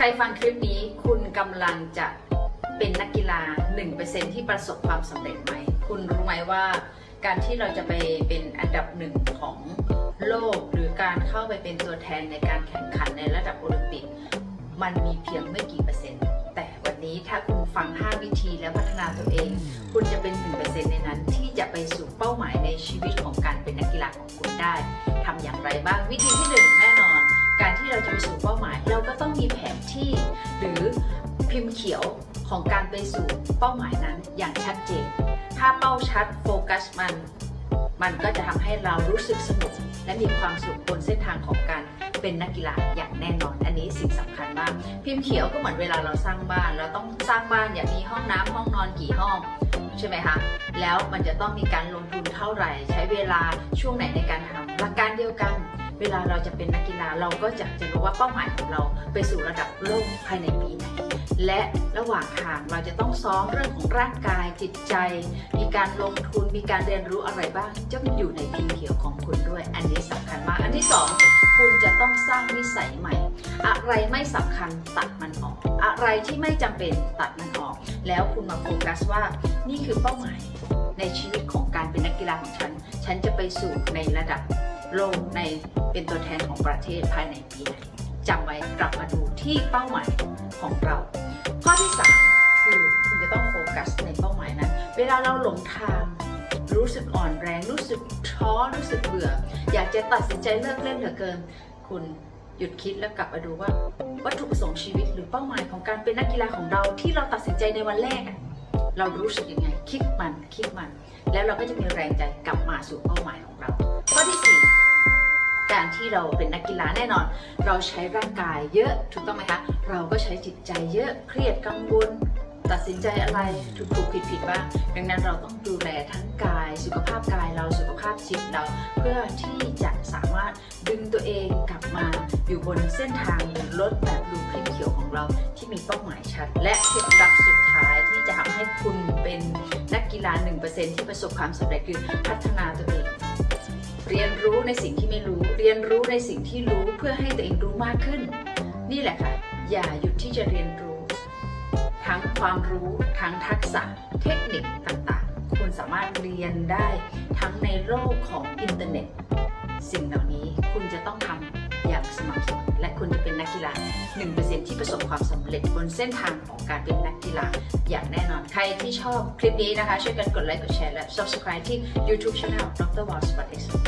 ใครฟังคลิปนี้คุณกำลังจะเป็นนักกีฬา 1%ที่ประสบความสำเร็จไหม คุณรู้ไหมว่าการที่เราจะไปเป็นอันดับหนึ่งของโลก หรือการเข้าไปเป็นตัวแทนในการแข่งขันในระดับโอลิมปิก มันมีเพียงไม่กี่เปอร์เซ็นต์ แต่วันนี้ถ้าคุณฟัง 5 วิธีแล้วพัฒนาตัวเอง คุณจะเป็น 1%ในนั้นที่จะไปสู่เป้าหมายในชีวิตของการเป็นนักกีฬาของคุณได้ทำอย่างไรบ้างวิธีที่ 1 แน่นอน การที่เราจะไปสู่เป้าหมาย ก็ต้องมีแผนที่หรือพิมพ์เขียวของการไปสู่เป้าหมายนั้นอย่างชัดเจน ถ้าเป้าชัดโฟกัสมัน มันก็จะทำให้เรารู้สึกสนุก และมีความสุขบนเส้นทางของการเป็นนักกีฬาอย่างแน่นอน อันนี้สิ่งสำคัญมาก พิมพ์เขียวก็เหมือนเวลาเราสร้างบ้าน เราต้องสร้างบ้านอย่างมีห้องน้ำห้องนอนกี่ห้อง ใช่ไหมคะ แล้วมันจะต้องมีการลงทุนเท่าไหร่ ใช้เวลาช่วงไหนในการทำหลักการเดียวกัน เวลาเราจะเป็นนักกีฬาเราก็จะจะรู้ว่าเป้าหมายของเราไปสู่ระดับโลกภายในปีไหน และระหว่างทางเราจะต้องซ้อมเรื่องของร่างกายจิตใจ มีการลงทุนมีการเรียนรู้อะไรบ้างจะมันอยู่ในพิมเขียวของคุณด้วย อันนี้สำคัญมาก อันที่สองคุณจะต้องสร้างนิสัยใหม่ อะไรไม่สำคัญตัดมันออก อะไรที่ไม่จำเป็นตัดมันออก แล้วคุณมาโฟกัสว่านี่คือเป้าหมายในชีวิตของการเป็นนักกีฬาของฉัน ฉันจะไปสู่ในระดับโลกใน เป็นตัวแทนของประเทศภายในปีไหนจำไว้กลับมาดูที่เป้าหมายของเรา ข้อที่ 3 คือคุณจะต้องโฟกัสในเป้าหมายนั้น เวลาเราหลงทางรู้สึกอ่อนแรงรู้สึกท้อรู้สึกเบื่อ อยากจะตัดสินใจเลิกเล่นเหลือเกิน คุณหยุดคิดแล้วกลับมาดูว่า วัตถุประสงค์ชีวิตหรือเป้าหมายของการเป็นนักกีฬาของเราที่เราตัดสินใจในวันแรก เรารู้สึกยังไง คิดมันคิดมัน แล้วเราก็จะมีแรงใจกลับมาสู่เป้าหมายของเรา การที่เราเป็นนักกีฬาแน่นอน เราใช้ร่างกายเยอะถูกต้องไหมคะ เราก็ใช้จิตใจเยอะเครียดกังวลตัดสินใจอะไรถูกถูกผิดผิดบ้างดังนั้นเราต้องดูแลทั้งกายสุขภาพกายเราสุขภาพจิตเรา เพื่อที่จะสามารถดึงตัวเองกลับมาอยู่บนเส้นทางรถแบบลูพิมเขียวของเราที่มีเป้าหมายชัด และเคล็ดลับสุดท้ายที่จะทำให้คุณเป็นนักกีฬา1%ที่ประสบความสำเร็จคือพัฒนาตัวเอง รู้ในสิ่งที่ไม่รู้ เรียนรู้ในสิ่งที่รู้เพื่อให้ตัวเองรู้มากขึ้น นี่แหละค่ะ อย่าหยุดที่จะเรียนรู้ ทั้งความรู้ทั้งทักษะเทคนิคต่างๆ คุณสามารถเรียนได้ทั้งในโลกของอินเทอร์เน็ต สิ่งเหล่านี้คุณจะต้องทำอย่างสม่ำเสมอและคุณจะเป็นนักกีฬา 1%ที่ประสบความสำเร็จบนเส้นทางของการเป็นนักกีฬาอย่างแน่นอน ใครที่ชอบคลิปนี้นะคะ ช่วยกันกดไลค์ กดแชร์ และ subscribe ที่ YouTube Channel Dr. w a l Sport X แล้วพบกัน